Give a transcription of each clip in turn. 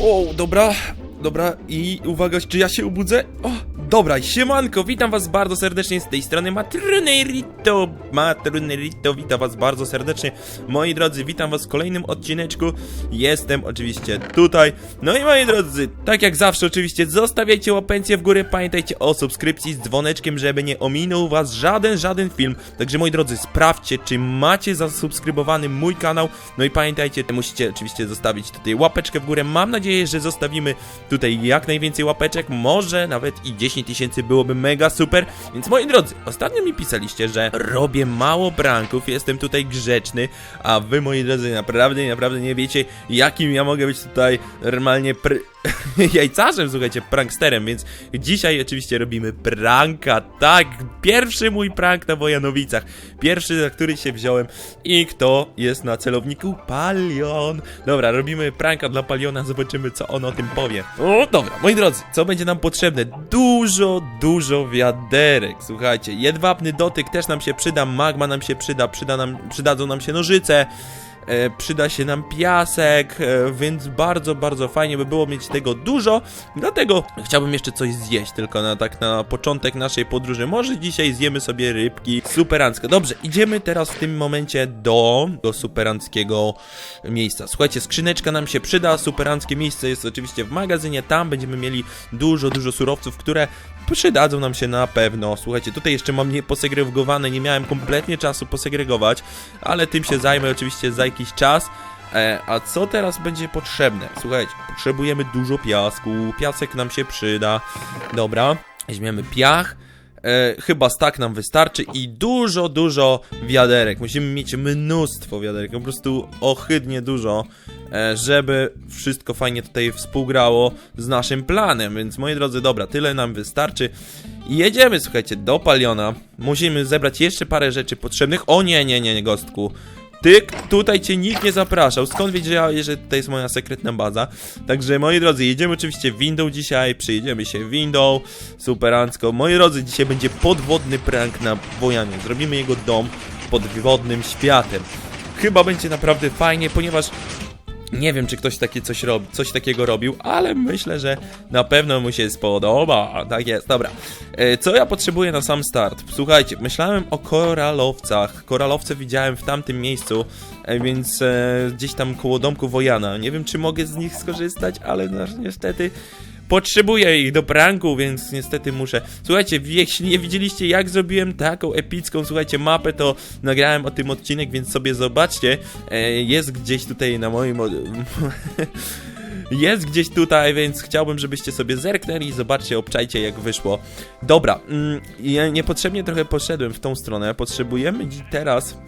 O, dobra, dobra i uwaga, czy ja się obudzę? O, dobra, siemanko, witam was bardzo serdecznie z tej strony Matrunerito, Matrunerito, witam was bardzo serdecznie, moi drodzy, witam was w kolejnym odcineczku, jestem oczywiście tutaj, no i moi drodzy, tak jak zawsze oczywiście, zostawiajcie łapencję w górę, pamiętajcie o subskrypcji z dzwoneczkiem, żeby nie ominął was żaden, żaden film, także moi drodzy, sprawdźcie, czy macie zasubskrybowany mój kanał, no i pamiętajcie, musicie oczywiście zostawić tutaj łapeczkę w górę, mam nadzieję, że zostawimy tutaj jak najwięcej łapeczek, może nawet i 10 tysięcy byłoby mega super, więc moi drodzy, ostatnio mi pisaliście, że robię mało pranków, jestem tutaj grzeczny, a wy moi drodzy naprawdę, naprawdę nie wiecie jakim ja mogę być tutaj normalnie pr... jajcarzem, słuchajcie, pranksterem, więc dzisiaj oczywiście robimy pranka, tak, pierwszy mój prank na Wojanowicach, pierwszy, za który się wziąłem i kto jest na celowniku? Palion. Dobra, robimy pranka dla Paliona, zobaczymy co on o tym powie. O, dobra, moi drodzy, co będzie nam potrzebne? Dużo, dużo wiaderek, słuchajcie, jedwabny dotyk też nam się przyda, magma nam się przyda, przyda nam, przydadzą nam się nożyce, przyda się nam piasek, e, więc bardzo, bardzo fajnie by było mieć tego dużo. Dlatego chciałbym jeszcze coś zjeść, tylko na tak na początek naszej podróży. Może dzisiaj zjemy sobie rybki superanckie. Dobrze, idziemy teraz w tym momencie do, do superanckiego miejsca. Słuchajcie, skrzyneczka nam się przyda, superanckie miejsce jest oczywiście w magazynie, tam będziemy mieli dużo, dużo surowców, które przydadzą nam się na pewno. Słuchajcie, tutaj jeszcze mam nie posegregowane, nie miałem kompletnie czasu posegregować, ale tym się zajmę oczywiście za jakiś czas. E, a co teraz będzie potrzebne? Słuchajcie, potrzebujemy dużo piasku, piasek nam się przyda. Dobra, weźmiemy piach. E, chyba stak nam wystarczy i dużo, dużo wiaderek. Musimy mieć mnóstwo wiaderek, po prostu ohydnie dużo, e, żeby wszystko fajnie tutaj współgrało z naszym planem. Więc moi drodzy, dobra, tyle nam wystarczy. I jedziemy, słuchajcie, do Paliona. Musimy zebrać jeszcze parę rzeczy potrzebnych. O nie, nie, nie, nie, gostku. Ty, tutaj cię nikt nie zapraszał. Skąd wiedziałeś, że tutaj jest moja sekretna baza? Także moi drodzy, jedziemy oczywiście windą dzisiaj, przyjedziemy się windą, superancko. Moi drodzy, dzisiaj będzie podwodny prank na Wojanie. Zrobimy jego dom pod wodnym światem. Chyba będzie naprawdę fajnie, ponieważ nie wiem, czy ktoś takie coś robi, coś takiego robił, ale myślę, że na pewno mu się spodoba. Tak jest, dobra. E, Co ja potrzebuję na sam start? Słuchajcie, myślałem o koralowcach. Koralowce widziałem w tamtym miejscu, e, więc e, gdzieś tam koło domku Wojana. Nie wiem, czy mogę z nich skorzystać, ale no, niestety potrzebuję ich do pranku, więc niestety muszę. Słuchajcie, jeśli nie widzieliście jak zrobiłem taką epicką, słuchajcie, mapę, to nagrałem o tym odcinek, więc sobie zobaczcie. E, Jest gdzieś tutaj na moim... Jest gdzieś tutaj, więc chciałbym, żebyście sobie zerknęli i zobaczcie, obczajcie jak wyszło. Dobra, mm, ja niepotrzebnie trochę poszedłem w tą stronę. Potrzebujemy teraz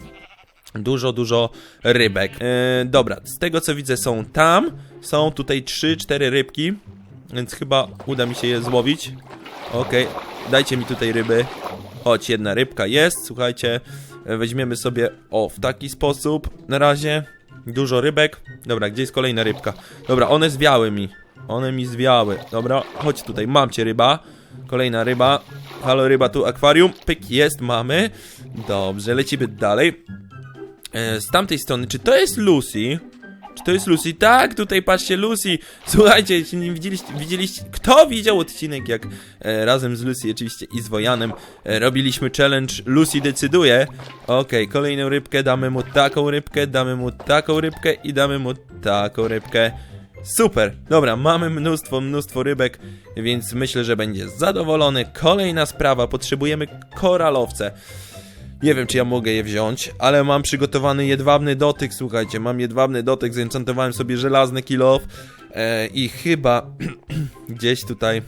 dużo, dużo rybek. E, dobra, z tego co widzę są tam, są tutaj 3-4 rybki, więc chyba uda mi się je złowić. Okej, dajcie mi tutaj ryby. Chodź, jedna rybka jest, słuchajcie. Weźmiemy sobie, o, w taki sposób, na razie. Dużo rybek. Dobra, gdzie jest kolejna rybka? Dobra, one zwiały mi. One mi zwiały. Dobra, chodź tutaj, mam cię ryba. Kolejna ryba. Halo ryba, tu akwarium. Pyk, jest, mamy. Dobrze, lecimy dalej. E, z tamtej strony, czy to jest Lucy? Czy to jest Lucy? Tak, tutaj patrzcie, Lucy. Słuchajcie, jeśli nie widzieliście, widzieliście, kto widział odcinek, jak e, razem z Lucy oczywiście i z Wojanem e, robiliśmy challenge Lucy decyduje. Okej, kolejną rybkę, damy mu taką rybkę, damy mu taką rybkę i damy mu taką rybkę. Super, dobra, mamy mnóstwo, mnóstwo rybek, więc myślę, że będzie zadowolony. Kolejna sprawa, potrzebujemy koralowce. Nie wiem, czy ja mogę je wziąć, ale mam przygotowany jedwabny dotyk, słuchajcie, mam jedwabny dotyk, zenchantowałem sobie żelazny kill off e, i chyba gdzieś tutaj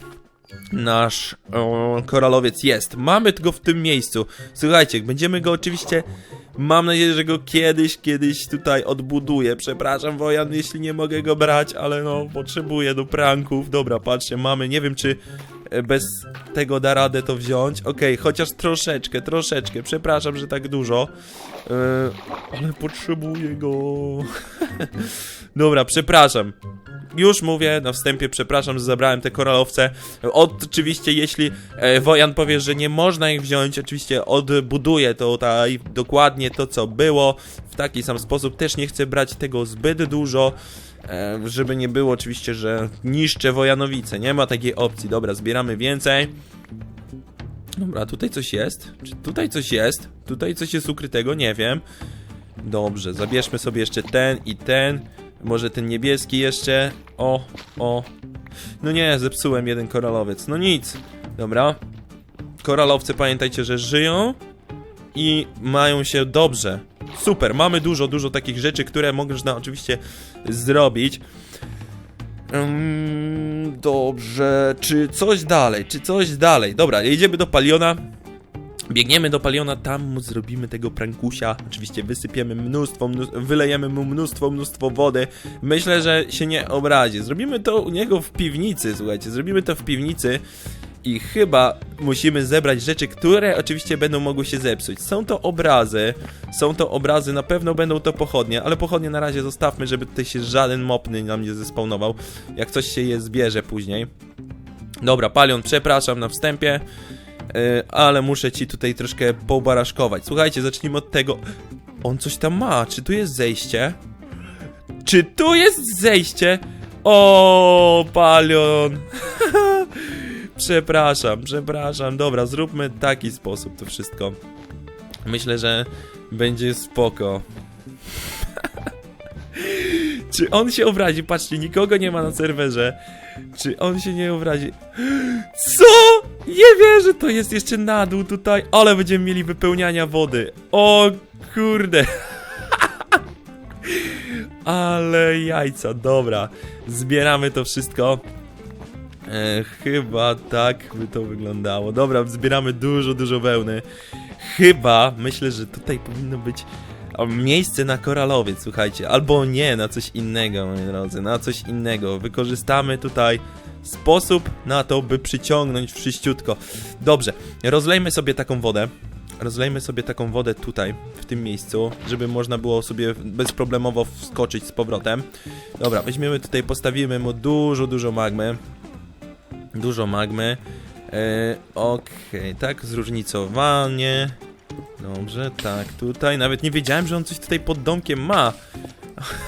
nasz o, koralowiec jest. Mamy go w tym miejscu. Słuchajcie, będziemy go oczywiście, mam nadzieję, że go kiedyś, kiedyś tutaj odbuduję. Przepraszam, Wojan, jeśli nie mogę go brać, ale no, potrzebuję do pranków. Dobra, patrzcie, mamy, nie wiem, czy e, bez tego da radę to wziąć. Okej, chociaż troszeczkę, troszeczkę. Przepraszam, że tak dużo. E, ale potrzebuję go. Dobra, przepraszam. Już mówię na wstępie, przepraszam, że zabrałem te koralowce. Oczywiście, jeśli e, Wojan powie, że nie można ich wziąć, oczywiście odbuduję to tutaj dokładnie to, co było. W taki sam sposób też nie chcę brać tego zbyt dużo. E, żeby nie było oczywiście, że niszczę Wojanowice. Nie ma takiej opcji. Dobra, zbieramy więcej. Dobra, tutaj coś jest? Czy tutaj coś jest? Tutaj coś jest ukrytego? Nie wiem. Dobrze, zabierzmy sobie jeszcze ten i ten. Może ten niebieski jeszcze. O, o. No nie, zepsułem jeden koralowiec. No nic. Dobra. Koralowce pamiętajcie, że żyją i mają się dobrze. Super, mamy dużo, dużo takich rzeczy, które można oczywiście zrobić. Dobrze, czy coś dalej, czy coś dalej. Dobra, jedziemy do Paliona. Biegniemy do Paliona, tam mu zrobimy tego prankusia. Oczywiście wysypiemy mnóstwo, mnóstwo, wylejemy mu mnóstwo, mnóstwo wody. Myślę, że się nie obrazi. Zrobimy to u niego w piwnicy, słuchajcie, zrobimy to w piwnicy. I chyba musimy zebrać rzeczy, które oczywiście będą mogły się zepsuć. Są to obrazy, są to obrazy, na pewno będą to pochodnie, ale pochodnie na razie zostawmy, żeby tutaj się żaden mopny nam nie zespawnował. Jak coś się je zbierze później. Dobra, Palion, przepraszam na wstępie, yy, ale muszę ci tutaj troszkę pobaraszkować. Słuchajcie, zacznijmy od tego. On coś tam ma, czy tu jest zejście? Czy tu jest zejście? O, Palion! Przepraszam, przepraszam. Dobra, zróbmy taki sposób to wszystko. Myślę, że będzie spoko. Czy on się obrazi? Patrzcie, nikogo nie ma na serwerze. Czy on się nie obrazi? Co? Nie wierzę, to jest jeszcze na dół tutaj, ale będziemy mieli wypełniania wody. O kurde. Ale jajca, dobra. Zbieramy to wszystko. E, chyba tak by to wyglądało. Dobra, zbieramy dużo, dużo wełny. Chyba, myślę, że tutaj powinno być miejsce na koralowiec, słuchajcie. Albo nie, na coś innego, moi drodzy, na coś innego. Wykorzystamy tutaj sposób na to, by przyciągnąć wszyściutko. Dobrze, rozlejmy sobie taką wodę. Rozlejmy sobie taką wodę tutaj, w tym miejscu, żeby można było sobie bezproblemowo wskoczyć z powrotem. Dobra, weźmiemy tutaj, postawimy mu dużo, dużo magmy. Dużo magmy. E, Okej, tak, zróżnicowanie. Dobrze, tak, tutaj. Nawet nie wiedziałem, że on coś tutaj pod domkiem ma.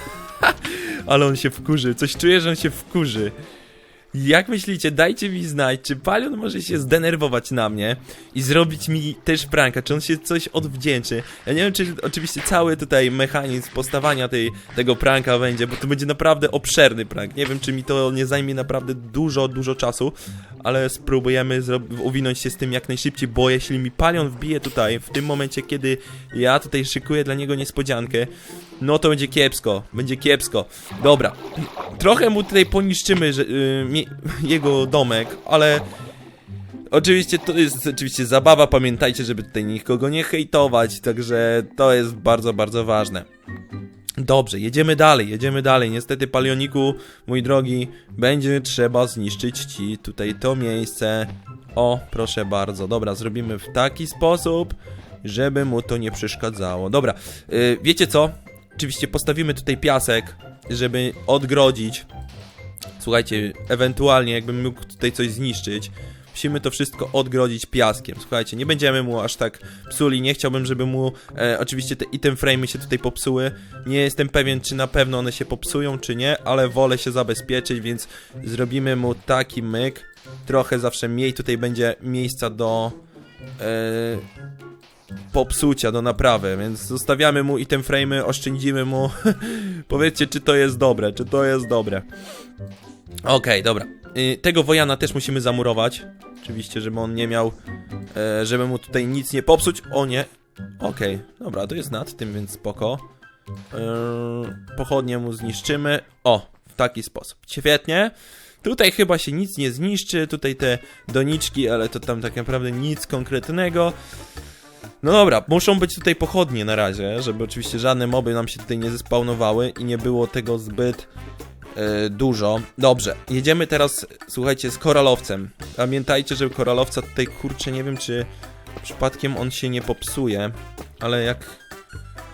Ale on się wkurzy. Coś czuję, że on się wkurzy. Jak myślicie, dajcie mi znać, czy Palion może się zdenerwować na mnie i zrobić mi też pranka, czy on się coś odwdzięczy. Ja nie wiem, czy oczywiście cały tutaj mechanizm postawania tej, tego pranka będzie, bo to będzie naprawdę obszerny prank. Nie wiem, czy mi to nie zajmie naprawdę dużo, dużo czasu, ale spróbujemy uwinąć się z tym jak najszybciej, bo jeśli mi Palion wbije tutaj, w tym momencie, kiedy ja tutaj szykuję dla niego niespodziankę, no to będzie kiepsko, będzie kiepsko. Dobra, trochę mu tutaj poniszczymy że, y, mi, jego domek, ale oczywiście to jest oczywiście zabawa, pamiętajcie, żeby tutaj nikogo nie hejtować, także to jest bardzo, bardzo ważne. Dobrze, jedziemy dalej, jedziemy dalej. Niestety, Palioniku, mój drogi, będzie trzeba zniszczyć ci tutaj to miejsce. O, proszę bardzo. Dobra, zrobimy w taki sposób, żeby mu to nie przeszkadzało. Dobra, y, wiecie co? Oczywiście postawimy tutaj piasek, żeby odgrodzić. Słuchajcie, ewentualnie jakbym mógł tutaj coś zniszczyć, musimy to wszystko odgrodzić piaskiem. Słuchajcie, nie będziemy mu aż tak psuli, nie chciałbym, żeby mu e, oczywiście te item frame'y się tutaj popsuły. Nie jestem pewien, czy na pewno one się popsują, czy nie, ale wolę się zabezpieczyć, więc zrobimy mu taki myk. Trochę zawsze mniej tutaj będzie miejsca do... E, popsucia do naprawy, więc zostawiamy mu item frame'y, oszczędzimy mu. Powiedzcie, czy to jest dobre, czy to jest dobre. Okej, dobra. Y, tego wojana też musimy zamurować. Oczywiście, żeby on nie miał, e, żeby mu tutaj nic nie popsuć. O nie. Okej, dobra, to jest nad tym, więc spoko. E, pochodnie mu zniszczymy. O, w taki sposób. Świetnie. Tutaj chyba się nic nie zniszczy, tutaj te doniczki, ale to tam tak naprawdę nic konkretnego. No dobra, muszą być tutaj pochodnie na razie, żeby oczywiście żadne moby nam się tutaj nie zespawnowały i nie było tego zbyt e, dużo. Dobrze, jedziemy teraz, słuchajcie, z koralowcem. Pamiętajcie, że koralowca tutaj, kurczę, nie wiem czy przypadkiem on się nie popsuje, ale jak,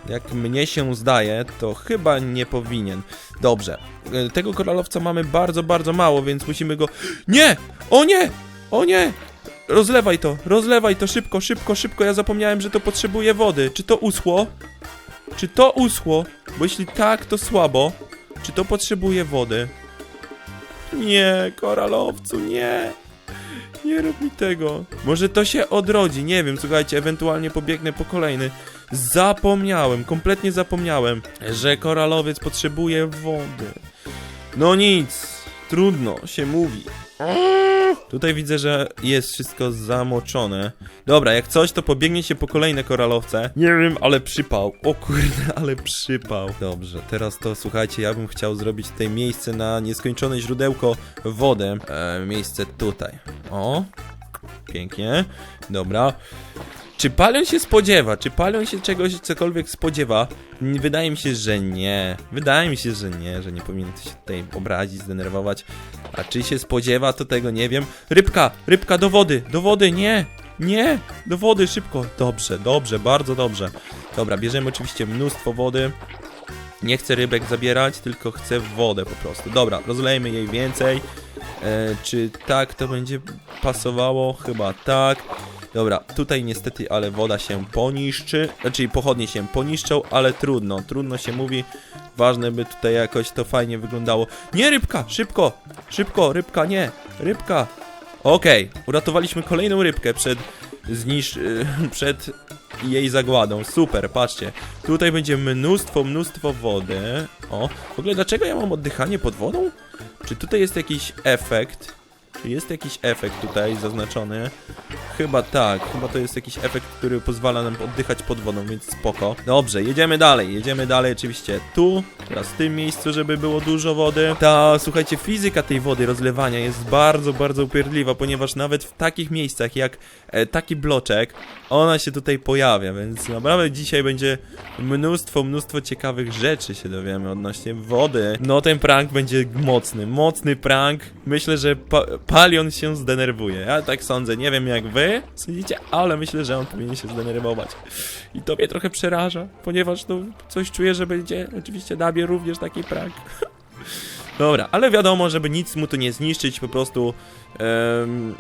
jak mnie się zdaje, to chyba nie powinien. Dobrze, e, tego koralowca mamy bardzo, bardzo mało, więc musimy go... Nie! O nie! O nie! Rozlewaj to, rozlewaj to szybko, szybko, szybko. Ja zapomniałem, że to potrzebuje wody. Czy to uschło? Czy to uschło? Bo jeśli tak, to słabo. Czy to potrzebuje wody? Nie, koralowcu, nie. Nie rób mi tego. Może to się odrodzi, nie wiem, słuchajcie, ewentualnie pobiegnę po kolejny. Zapomniałem, kompletnie zapomniałem, że koralowiec potrzebuje wody. No nic, trudno się mówi. Tutaj widzę, że jest wszystko zamoczone. Dobra, jak coś, to pobiegnie się po kolejne koralowce. Nie wiem, ale przypał. O kurde, ale przypał. Dobrze, teraz to słuchajcie, ja bym chciał zrobić tutaj miejsce na nieskończone źródełko wody. E, miejsce tutaj. O, pięknie. Dobra. Czy Palion się spodziewa? Czy Palion się czegoś, cokolwiek spodziewa? Wydaje mi się, że nie. Wydaje mi się, że nie, że nie powinien się tutaj obrazić, zdenerwować. A czy się spodziewa, to tego nie wiem. Rybka, rybka do wody, do wody, nie, nie, do wody, szybko. Dobrze, dobrze, bardzo dobrze. Dobra, bierzemy oczywiście mnóstwo wody. Nie chcę rybek zabierać, tylko chcę wodę po prostu. Dobra, rozlejmy jej więcej. E, czy tak to będzie pasowało? Chyba tak. Dobra, tutaj niestety, ale woda się poniszczy, znaczy pochodnie się poniszczą, ale trudno, trudno się mówi. Ważne by tutaj jakoś to fajnie wyglądało. Nie, rybka, szybko, szybko, rybka, nie, rybka. Okej, uratowaliśmy kolejną rybkę przed znisz... przed jej zagładą. Super, patrzcie. Tutaj będzie mnóstwo, mnóstwo wody. O, w ogóle dlaczego ja mam oddychanie pod wodą? Czy tutaj jest jakiś efekt? Czy jest jakiś efekt tutaj zaznaczony? Chyba tak, chyba to jest jakiś efekt, który pozwala nam oddychać pod wodą, więc spoko. Dobrze, jedziemy dalej, jedziemy dalej oczywiście tu, teraz w tym miejscu, żeby było dużo wody. Ta, słuchajcie, fizyka tej wody, rozlewania jest bardzo, bardzo upierdliwa, ponieważ nawet w takich miejscach jak e, taki bloczek, ona się tutaj pojawia, więc naprawdę dzisiaj będzie mnóstwo, mnóstwo ciekawych rzeczy się dowiemy odnośnie wody. No ten prank będzie mocny, mocny prank. Myślę, że pa Palion się zdenerwuje. Ja tak sądzę, nie wiem jak wy sądzicie, ale myślę, że on powinien się zdenerwować. I to mnie trochę przeraża, ponieważ no, coś czuję, że będzie oczywiście na mnie również taki prank. Dobra, ale wiadomo, żeby nic mu tu nie zniszczyć, po prostu em,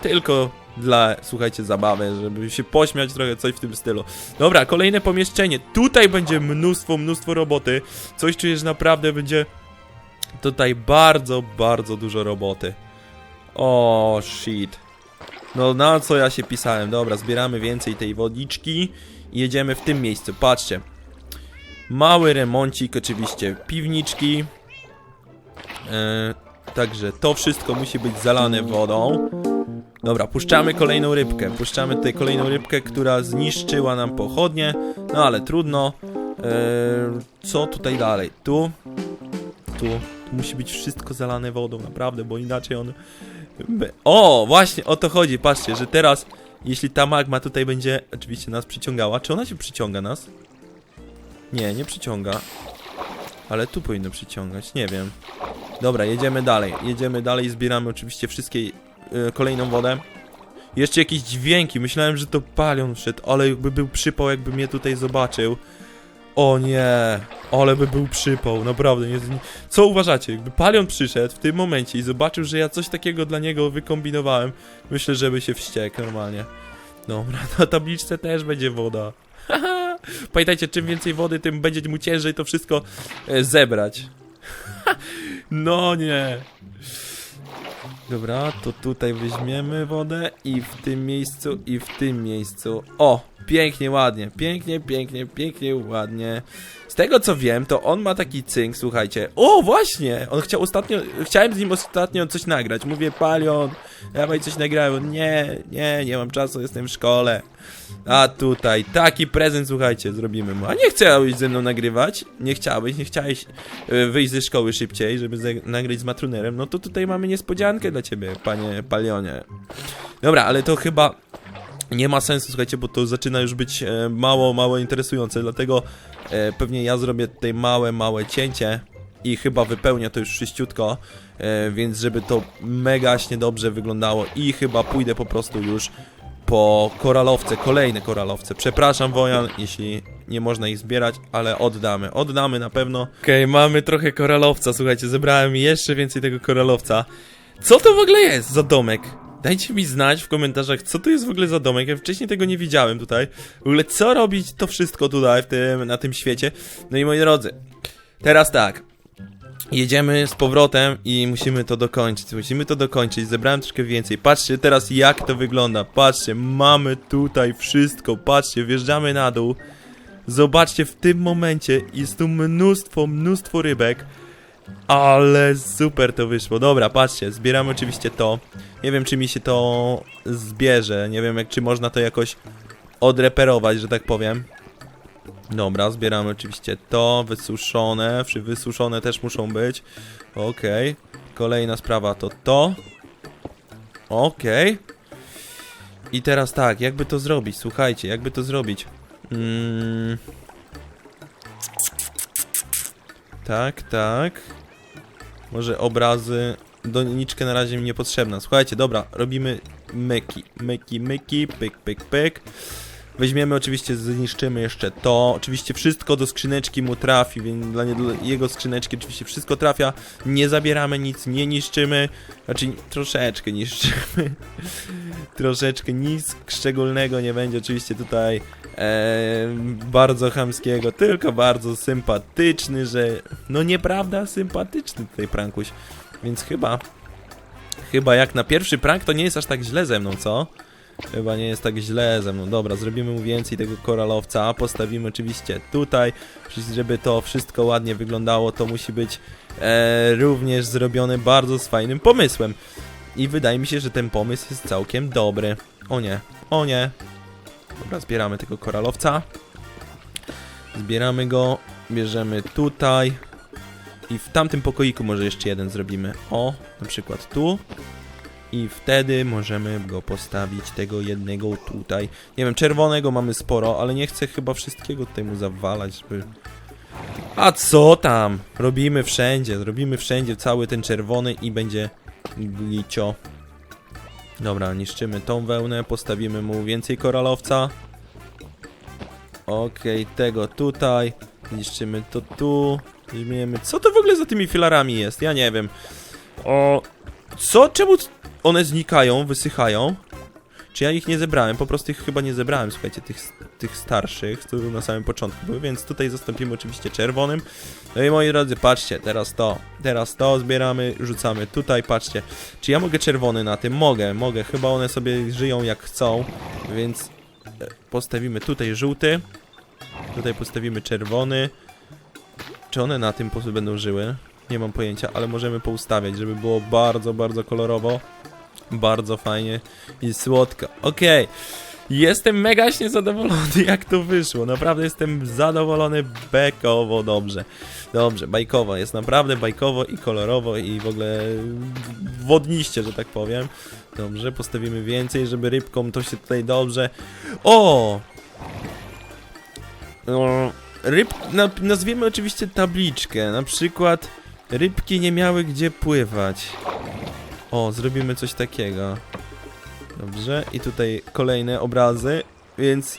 tylko dla, słuchajcie, zabawy, żeby się pośmiać trochę, coś w tym stylu. Dobra, kolejne pomieszczenie. Tutaj będzie mnóstwo, mnóstwo roboty. Coś czuję, że naprawdę będzie tutaj bardzo, bardzo dużo roboty. O, shit. No na co ja się pisałem? Dobra, zbieramy więcej tej wodniczki i jedziemy w tym miejscu. Patrzcie. Mały remoncik oczywiście piwniczki. E, także to wszystko musi być zalane wodą. Dobra, puszczamy kolejną rybkę. Puszczamy tutaj kolejną rybkę, która zniszczyła nam pochodnie. No ale trudno. E, co tutaj dalej? Tu. Tu. Tu musi być wszystko zalane wodą, naprawdę, bo inaczej on... O, właśnie o to chodzi, patrzcie, że teraz, jeśli ta magma tutaj będzie oczywiście nas przyciągała, czy ona się przyciąga nas? Nie, nie przyciąga. Ale tu powinno przyciągać, nie wiem. Dobra, jedziemy dalej, jedziemy dalej, zbieramy oczywiście wszystkie, y, kolejną wodę. Jeszcze jakieś dźwięki, myślałem, że to palion wszedł, ale jakby był przypał, jakby mnie tutaj zobaczył. O nie, ale by był przypał, naprawdę. Nie, co uważacie? Jakby Palion przyszedł w tym momencie i zobaczył, że ja coś takiego dla niego wykombinowałem, myślę, że by się wściekł normalnie. Dobra, na tabliczce też będzie woda. Pamiętajcie, czym więcej wody, tym będzie mu ciężej to wszystko e, zebrać. no nie. Dobra, to tutaj weźmiemy wodę i w tym miejscu, i w tym miejscu. O, pięknie, ładnie, pięknie, pięknie, pięknie, ładnie. Z tego co wiem, to on ma taki cynk, słuchajcie. O, właśnie! On chciał ostatnio, chciałem z nim ostatnio coś nagrać. Mówię, Palion, dawaj coś nagrałem. Nie, nie, nie mam czasu, jestem w szkole. A tutaj, taki prezent, słuchajcie, zrobimy mu. A nie chciałeś ze mną nagrywać? Nie chciałeś, nie chciałeś e, wyjść ze szkoły szybciej, żeby nagrać z matrunerem? No to tutaj mamy niespodziankę dla ciebie, panie Palionie. Dobra, ale to chyba nie ma sensu, słuchajcie, bo to zaczyna już być e, mało, mało interesujące, dlatego e, pewnie ja zrobię tutaj małe, małe cięcie i chyba wypełnię to już wszyściutko, e, więc żeby to megaśnie dobrze wyglądało i chyba pójdę po prostu już po koralowce, kolejne koralowce. Przepraszam, Wojan, jeśli nie można ich zbierać, ale oddamy. Oddamy na pewno. Okej, mamy trochę koralowca, słuchajcie, zebrałem jeszcze więcej tego koralowca. Co to w ogóle jest za domek? Dajcie mi znać w komentarzach, co to jest w ogóle za domek. Ja wcześniej tego nie widziałem tutaj. W ogóle co robić to wszystko tutaj, w tym, na tym świecie. No i moi drodzy, teraz tak. Jedziemy z powrotem i musimy to dokończyć. Musimy to dokończyć. Zebrałem troszkę więcej. Patrzcie teraz jak to wygląda. Patrzcie, mamy tutaj wszystko. Patrzcie, wjeżdżamy na dół. Zobaczcie, w tym momencie jest tu mnóstwo, mnóstwo rybek. Ale super to wyszło. Dobra, patrzcie, zbieramy oczywiście to. Nie wiem, czy mi się to zbierze. Nie wiem, jak, czy można to jakoś odreperować, że tak powiem. Dobra, zbieramy oczywiście to, wysuszone, wysuszone też muszą być. Okej. Kolejna sprawa to to. Okej. I teraz tak, jakby to zrobić? Słuchajcie, jakby to zrobić? Mm. Tak, tak. Może obrazy. Doniczkę na razie mi niepotrzebna. Słuchajcie, dobra, robimy myki. Myki, myki, pyk, pyk, pyk. Weźmiemy oczywiście, zniszczymy jeszcze to. Oczywiście wszystko do skrzyneczki mu trafi, więc dla, nie, dla jego skrzyneczki oczywiście wszystko trafia. Nie zabieramy nic, nie niszczymy. Znaczy troszeczkę niszczymy. troszeczkę nic szczególnego nie będzie oczywiście tutaj e, bardzo chamskiego, tylko bardzo sympatyczny, że no nieprawda, sympatyczny tutaj prankuś. Więc chyba chyba jak na pierwszy prank to nie jest aż tak źle ze mną, co? Chyba nie jest tak źle ze mną. Dobra, zrobimy mu więcej tego koralowca. Postawimy oczywiście tutaj. Żeby to wszystko ładnie wyglądało, to musi być e, również zrobione bardzo z fajnym pomysłem. I wydaje mi się, że ten pomysł jest całkiem dobry. O nie, o nie. Dobra, zbieramy tego koralowca. Zbieramy go, bierzemy tutaj. I w tamtym pokoiku może jeszcze jeden zrobimy. O, na przykład tu. I wtedy możemy go postawić, tego jednego tutaj. Nie wiem, czerwonego mamy sporo, ale nie chcę chyba wszystkiego tutaj mu zawalać, żeby... A co tam? Robimy wszędzie, robimy wszędzie cały ten czerwony i będzie glicio. Dobra, niszczymy tą wełnę, postawimy mu więcej koralowca. Okej, tego tutaj. Niszczymy to tu. Weźmiemy... Co to w ogóle za tymi filarami jest? Ja nie wiem. O... Co? Czemu one znikają, wysychają? Czy ja ich nie zebrałem? Po prostu ich chyba nie zebrałem, słuchajcie, tych, tych starszych, co na samym początku były, więc tutaj zastąpimy oczywiście czerwonym. No i moi drodzy, patrzcie, teraz to, teraz to zbieramy, rzucamy tutaj, patrzcie. Czy ja mogę czerwony na tym? Mogę, mogę, chyba one sobie żyją jak chcą, więc e, postawimy tutaj żółty, tutaj postawimy czerwony. Czy one na tym po prostu będą żyły? Nie mam pojęcia, ale możemy poustawiać, żeby było bardzo, bardzo kolorowo. Bardzo fajnie i słodko. Okej. Jestem mega się zadowolony, jak to wyszło. Naprawdę jestem zadowolony bekowo dobrze. Dobrze, bajkowo. Jest naprawdę bajkowo i kolorowo i w ogóle wodniście, że tak powiem. Dobrze, postawimy więcej, żeby rybkom to się tutaj dobrze... O! No, ryb... na- Nazwiemy oczywiście tabliczkę. Na przykład rybki nie miały gdzie pływać. O, zrobimy coś takiego. Dobrze, i tutaj kolejne obrazy, więc...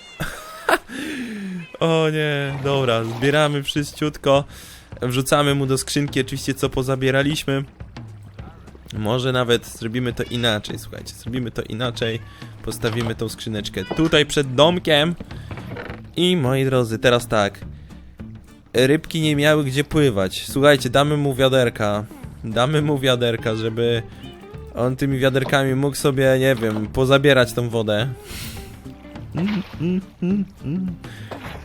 o nie, dobra, zbieramy wszyściutko. Wrzucamy mu do skrzynki oczywiście co pozabieraliśmy. Może nawet zrobimy to inaczej, słuchajcie, zrobimy to inaczej. Postawimy tą skrzyneczkę tutaj przed domkiem. I moi drodzy, teraz tak. Rybki nie miały gdzie pływać. Słuchajcie, damy mu wiaderka. Damy mu wiaderka, żeby on tymi wiaderkami mógł sobie, nie wiem, pozabierać tą wodę.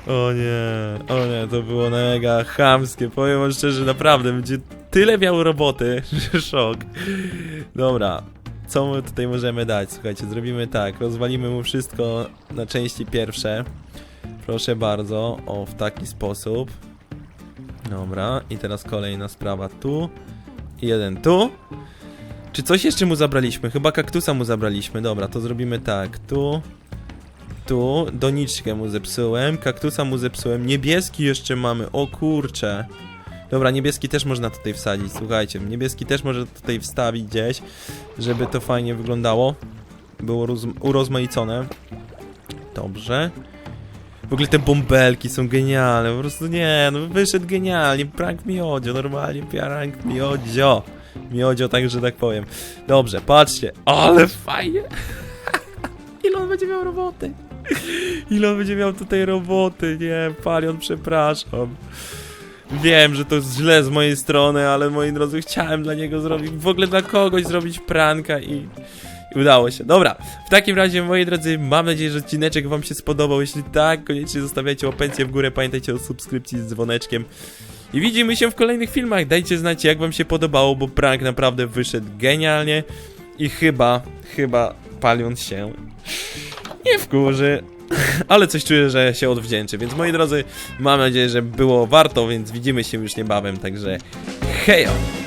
O nie, o nie, to było mega chamskie. Powiem wam szczerze, naprawdę, będzie tyle miał roboty, że szok. Dobra, co my tutaj możemy dać? Słuchajcie, zrobimy tak, rozwalimy mu wszystko na części pierwsze. Proszę bardzo, o, w taki sposób. Dobra, i teraz kolejna sprawa tu. Jeden tu. Czy coś jeszcze mu zabraliśmy? Chyba kaktusa mu zabraliśmy. Dobra, to zrobimy tak. Tu. Tu. Doniczkę mu zepsułem. Kaktusa mu zepsułem. Niebieski jeszcze mamy. O kurcze. Dobra, niebieski też można tutaj wsadzić. Słuchajcie, niebieski też może tutaj wstawić gdzieś, żeby to fajnie wyglądało. Było roz- urozmaicone. Dobrze. W ogóle te bąbelki są genialne, po prostu nie, no wyszedł genialnie, prank miodzio, normalnie prank miodzio. Miodzio, tak, że tak powiem. Dobrze, patrzcie, ale fajnie. Ile on będzie miał roboty? Ile on będzie miał tutaj roboty? Nie, Palion, przepraszam. Wiem, że to źle z mojej strony, ale moi drodzy, chciałem dla niego zrobić, w ogóle dla kogoś zrobić pranka i... Udało się. Dobra, w takim razie, moi drodzy, mam nadzieję, że odcineczek wam się spodobał. Jeśli tak, koniecznie zostawiajcie łapencję w górę, pamiętajcie o subskrypcji z dzwoneczkiem. I widzimy się w kolejnych filmach. Dajcie znać, jak wam się podobało, bo prank naprawdę wyszedł genialnie. I chyba, chyba Palion się nie wkurzy. Ale coś czuję, że się odwdzięczy. Więc moi drodzy, mam nadzieję, że było warto, więc widzimy się już niebawem. Także hejo!